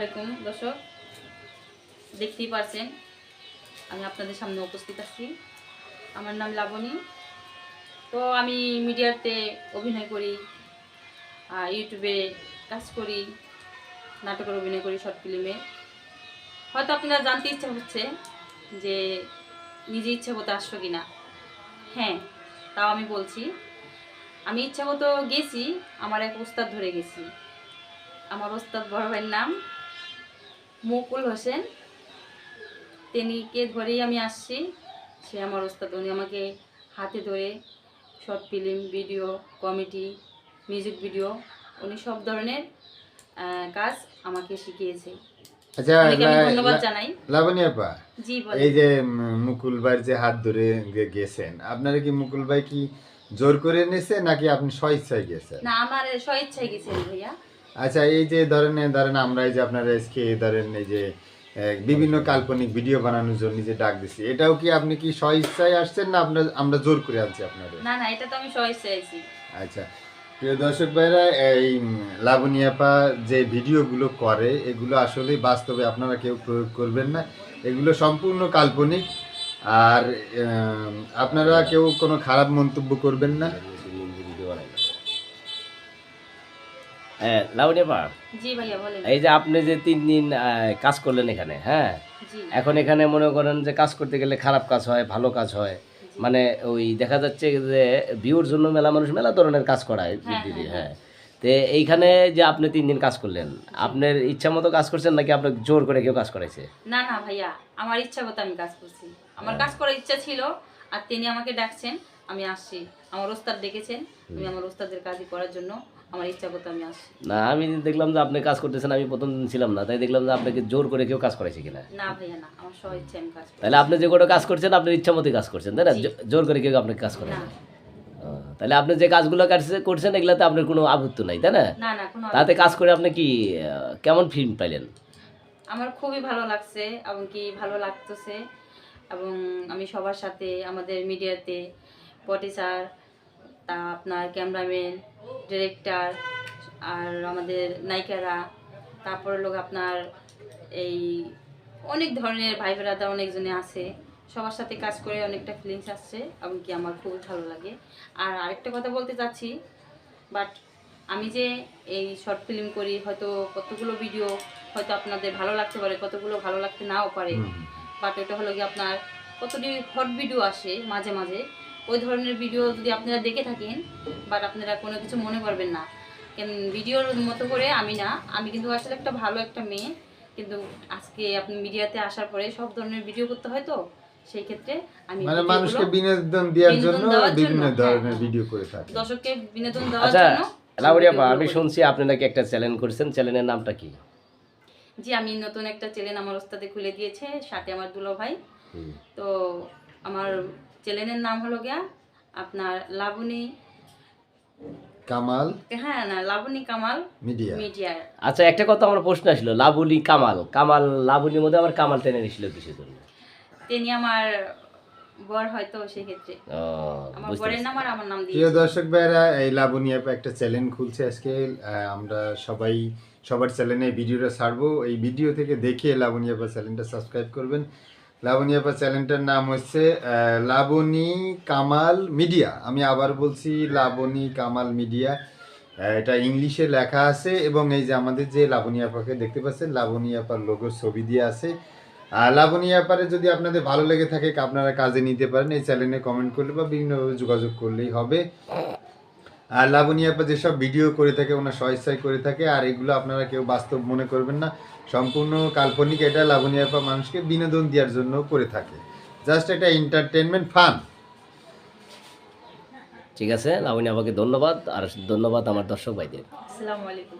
আলাইকুম, দর্শক। দেখতেই পারছেন, আমি আপনাদের সামনে উপস্থিত আছি। আমার নাম লাবণী। তো আমি মিডিয়াতে অভিনয় করি আর ইউটিউবে কাজ করি, নাটকের অভিনয় করি শর্ট ফিল্মে। হয়তো আপনারা জানতে ইচ্ছা হচ্ছে যে নিজে ইচ্ছা মতো আসছো কিনা। হ্যাঁ তাও আমি বলছি, আমি ইচ্ছা মতো গেছি, আমার এক উস্তাদ ধরে গেছি। আমার ওস্তাদ বড় ভাইয়ের নাম মুকুল হোসেন। তিনিকে ধরেই আমি আসছি সে আমার ওস্তাদ। উনি আমাকে হাতে ধরে short film video comedy music video উনি সব ধরনের কাজ আমাকে শিখিয়েছে। আচ্ছা উনিকে আমি লা- ধন্যবাদ লা- জানাই। লাবণী আপা জি বলে এই যে মুকুল ভাইয়ের যে হাত ধরে গেছেন আপনারা কি মুকুল ভাই কি জোর করে এনেছে নাকি আপনি স্বইচ্ছায় গেছেন? না আমার স্বইচ্ছায় গেছেন ভাইয়া। আচ্ছা এই যে ধরেন ধরেন আমরা এই যে আপনারা আজকে ধরেন এই যে বিভিন্ন কাল্পনিক ভিডিও বানানোর জন্য যে ডাক দিছি এটাও কি আপনি কি স্বইচ্ছায় আসছেন না আপনার আমরা জোর করে আনছি আপনাদের? না না এটা তো আমি স্বইচ্ছায় আইছি আচ্ছা প্রিয় দর্শক ভাইরা এই উম, লাবণী যে ভিডিওগুলো করে এগুলো আসলে বাস্তবে আপনারা কেউ প্রয়োগ করবেন না। এগুলো সম্পূর্ণ কাল্পনিক। আর আপনারা কেউ কোনো খারাপ মন্তব্য করবেন না। হ্যাঁ লাউনি পা জি ভাইয়া বলেন। এই যে আপনি যে তিন দিন কাজ করলেন এখানে হ্যাঁ? এখন এখানে মনে করেন যে কাজ করতে গেলে খারাপ কাজ হয় ভালো কাজ হয়। মানে ওই দেখা যাচ্ছে যে ভিউর জন্য মেলা মানুষ মেলা ধরনের কাজ করায় হ্যাঁ, দিদি হ্যাঁ, হ্যাঁ। তো এইখানে যে আপনি তিন দিন কাজ করলেন আপনার ইচ্ছা মতো কাজ করছেন নাকি আপনার জোর করে কেউ কাজ করাইছে? না না ভাইয়া আমার ইচ্ছা মতো আমি কাজ করছি। আমার কাজ করার ইচ্ছা ছিল আর তিনি আমাকে ডাকছেন আমি আসছি। আমার ওস্তাদ ডেকেছেন আমি আমার ওস্তাদের কাজই করার জন্য। আমার ইচ্ছা আমি না আমি দেখলাম যে আপনি কাজ করতেছেন আমি প্রথম দিন ছিলাম না তাই দেখলাম যে আপনাকে জোর করে কেউ কাজ করাইছে কিনা। না ভাইয়া না আমার সব ইচ্ছা আমি কাজ করি। তাহলে আপনি যে কোনো কাজ করছেন আপনার ইচ্ছা মতোই কাজ করছেন তাই না? জি। জো- জোর করে কেউ আপনাকে কাজ করে না। তাহলে আপনি যে কাজগুলো কাটছে- করছেন এগুলাতে আপনার কোনো আপত্তি নাই তাই না? না না কোনো তাতে কাজ করে আপনি কি আহ, কেমন ফিল্ম পাইলেন? আমার খুবই ভালো লাগছে এবং কি ভালো লাগতেছে এবং আমি সবার সাথে আমাদের মিডিয়াতে পটি স্যার তা আপনার ক্যামেরাম্যান ডিরেক্টর আর আমাদের নায়িকারা তারপরে লোক আপনার এই অনেক ধরনের ভাই বেড়াদা অনেকজনে আছে। সবার সাথে কাজ করে অনেকটা ফিলিংস আসছে এবং কি আমার খুব ভালো লাগে। আর আরেকটা কথা বলতে চাচ্ছি বাট আমি যে এই শর্ট ফিল্ম করি হয়তো কতগুলো ভিডিও হয়তো আপনাদের ভালো লাগতে পারে কতগুলো ভালো লাগতে নাও পারে। বাট এটা হলো কি আপনার কতটি হট ভিডিও আসে মাঝে মাঝে ওই ধরনের ভিডিও যদি আপনারা দেখে থাকেন বাট আপনারা কোনো কিছু মনে করবেন না। কেন ভিডিওর মতো করে আমি না আমি কিন্তু আসলে একটা ভালো একটা মেয়ে কিন্তু আজকে আপনি মিডিয়াতে আসার পরে সব ধরনের ভিডিও করতে হয় তো সেই ক্ষেত্রে আমি মানে মানুষকে বিনোদন দেওয়ার জন্য বিভিন্ন হ্যাঁ, ধরনের। ভিডিও করে থাকে। দর্শককে বিনোদন দেওয়ার আচ্ছা জন্য আমি শুনছি আপনি নাকি একটা চ্যানেল করেছেন চ্যানেলের নামটা কি? জি আমি নতুন একটা চ্যানেল আমার ওস্তাদে খুলে দিয়েছে সাথে আমার দুলো ভাই। তো আমার চ্যানেলের নাম হলো গিয়া আপনার লাবণী কামাল হ্যাঁ না লাবণী কামাল মিডিয়া। মিডিয়া। আচ্ছা একটা কথা আমার প্রশ্ন আসলো লাবুলি কামাল। কামাল লাবুলির মধ্যে আবার কামাল টেনে নিছিল কিসের জন্য? তিনি আমার বর হয়তো সেক্ষেত্রে। আমার বরের নাম আর আমার নাম দিয়ে প্রিয় দর্শক ভাইরা এই লাবণী অ্যাপ একটা চ্যানেল খুলছে আজকে। আমরা সবাই সবার চ্যানেলে ভিডিওটা ছাড়বো। এই ভিডিও থেকে দেখে লাবণী অ্যাপা চ্যানেলটা সাবস্ক্রাইব করবেন। লাবণী অ্যাপা চ্যানেলটার নাম হচ্ছে লাবণী কামাল মিডিয়া। আমি আবার বলছি লাবণী কামাল মিডিয়া। এটা ইংলিশে লেখা আছে এবং এই যে আমাদের যে লাবণী আপাকে দেখতে পাচ্ছেন, লাবণী আপার লোগোর ছবি দিয়ে আছে। লাবণী আপারে যদি আপনাদের ভালো লেগে থাকে, আপনারা কাজে নিতে পারেন, এই চ্যানেলে কমেন্ট করলে বা বিভিন্নভাবে যোগাযোগ করলেই হবে। আর লাবণী আপা যেসব ভিডিও করে থাকে ওনার স্বইচ্ছায় করে থাকে আর এগুলো আপনারা কেউ বাস্তব মনে করবেন না। সম্পূর্ণ কাল্পনিক এটা লাবণী আপা মানুষকে বিনোদন দেওয়ার জন্য করে থাকে। জাস্ট একটা এন্টারটেনমেন্ট ফান ঠিক আছে লাবণী আপাকে ধন্যবাদ আর ধন্যবাদ আমার দর্শক ভাইদের। আসসালামু আলাইকুম।